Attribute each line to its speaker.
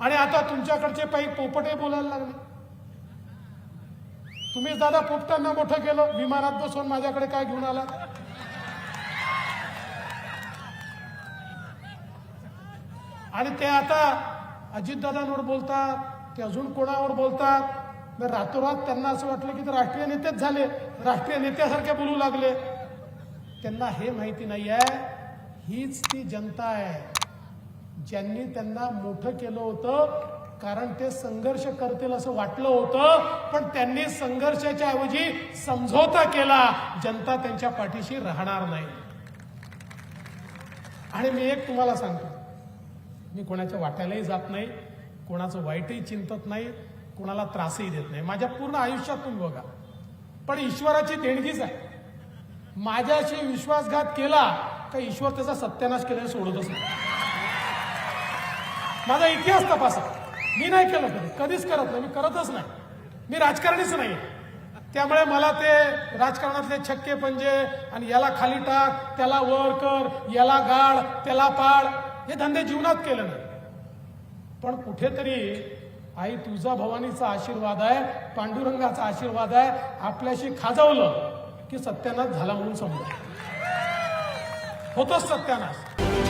Speaker 1: आणि आता तुमच्याकडचे काही पोपटे बोलायला लागले. तुम्हीच दादा पोपटांना मोठं केलं. विमानात बसून माझ्याकडे काय घेऊन आला. आणि ते आता अजितदादांवर बोलतात ते अजून कोणावर बोलतात? मग रातोरात त्यांना असं वाटलं की ते राष्ट्रीय नेतेच झाले. राष्ट्रीय नेत्यासारखे बोलू लागले. त्यांना हे माहिती नाही आहे हीच ती जनता आहे. ज्यांनी त्यांना मोठं केलं होतं कारण ते संघर्ष करतील असं वाटलं होतं पण त्यांनी संघर्षाच्या ऐवजी समझोता केला जनता त्यांच्या पाठीशी राहणार नाही. आणि मी एक तुम्हाला सांगतो. मी कोणाच्या वाट्यालाही जात नाही कोणाचं वाईटही चिंतत नाही कोणाला त्रासही देत नाही. माझ्या पूर्ण आयुष्यात तुम्ही बघा. पण ईश्वराची देणगीच आहे. माझ्याशी विश्वासघात केला का ईश्वर त्याचा सत्यानाश केल्याने सोडतच नाही. माझा इतिहास तपासा. मी नाही केलं कधी. कधीच करत नाही. मी करतच नाही. मी राजकारणीच नाही त्यामुळे मला ते राजकारणातले छक्के पंजे आणि याला खाली टाक त्याला वर कर याला गाळ त्याला पाळ हे धंदे जीवनात केले नाही. पण कुठेतरी आई तुळजा भवानीचा आशीर्वाद आहे पांडुरंगाचा आशीर्वाद आहे आपल्याशी खाजवलं की सत्यानाश झाला म्हणून समजा. होतोच सत्यानाश.